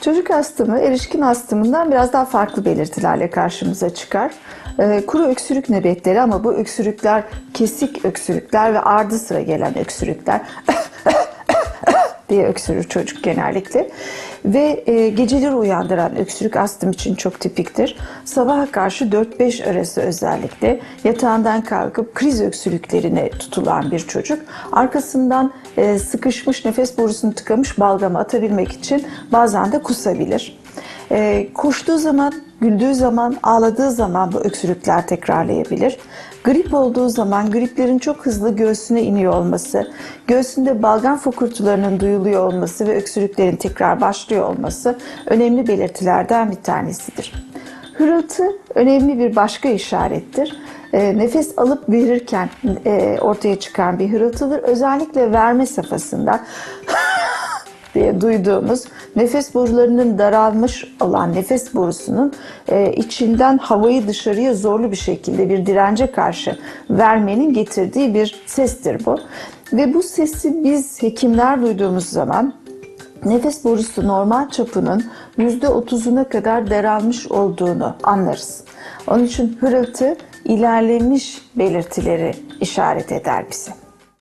Çocuk astımı erişkin astımından biraz daha farklı belirtilerle karşımıza çıkar. Ee, kuru öksürük nöbetleri ama bu öksürükler kesik öksürükler ve ardı sıra gelen öksürükler diye öksürür çocuk genellikle. Ve e, geceleri uyandıran öksürük astım için çok tipiktir. Sabaha karşı 4-5 arası özellikle yatağından kalkıp kriz öksürüklerine tutulan bir çocuk arkasından e, sıkışmış nefes borusunu tıkamış balgamı atabilmek için bazen de kusabilir. E, koştuğu zaman, güldüğü zaman, ağladığı zaman bu öksürükler tekrarlayabilir. Grip olduğu zaman griplerin çok hızlı göğsüne iniyor olması, göğsünde balgam fokurtularının duyuluyor olması ve öksürüklerin tekrar başlıyor olması önemli belirtilerden bir tanesidir. Hırıltı önemli bir başka işarettir. E, nefes alıp verirken e, ortaya çıkan bir hırıltıdır. Özellikle verme safhasında diye duyduğumuz nefes borularının daralmış olan nefes borusunun e, içinden havayı dışarıya zorlu bir şekilde bir dirence karşı vermenin getirdiği bir sestir bu. Ve bu sesi biz hekimler duyduğumuz zaman nefes borusu normal çapının %30'una kadar daralmış olduğunu anlarız. Onun için hırıltı ilerlemiş belirtileri işaret eder bize.